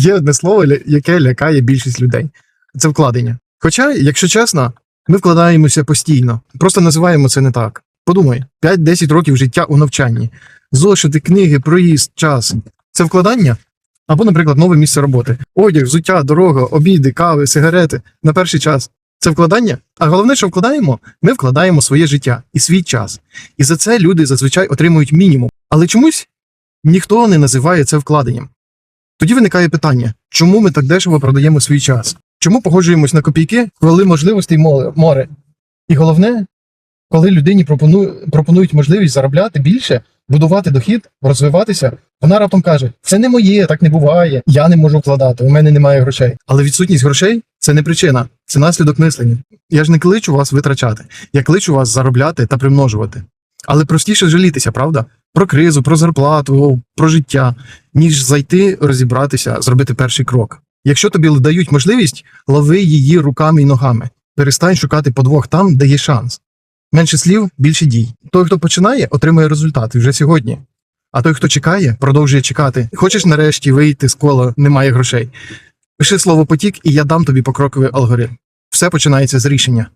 Є одне слово, яке лякає більшість людей. Це вкладення. Хоча, якщо чесно, ми вкладаємося постійно. Просто називаємо це не так. Подумай, 5-10 років життя у навчанні, зошити, книги, проїзд, час. Це вкладання? Або, наприклад, нове місце роботи. Одяг, взуття, дорога, обіди, кави, сигарети на перший час. Це вкладання? А головне, що вкладаємо, ми вкладаємо своє життя і свій час. І за це люди зазвичай отримують мінімум. Але чомусь ніхто не називає це вкладенням. Тоді виникає питання, чому ми так дешево продаємо свій час? Чому погоджуємось на копійки, коли можливостей море? І головне, коли людині пропонують можливість заробляти більше, будувати дохід, розвиватися, вона раптом каже: це не моє, так не буває, я не можу вкладати, у мене немає грошей. Але відсутність грошей це не причина, це наслідок мислення. Я ж не кличу вас витрачати, я кличу вас заробляти та примножувати. Але простіше жалітися, правда? Про кризу, про зарплату, про життя, ніж зайти, розібратися, зробити перший крок. Якщо тобі дають можливість, лови її руками і ногами. Перестань шукати подвох там, де є шанс. Менше слів, більше дій. Той, хто починає, отримує результати вже сьогодні. А той, хто чекає, продовжує чекати. Хочеш нарешті вийти з кола, немає грошей. Пиши слово потік, і я дам тобі покроковий алгоритм. Все починається з рішення.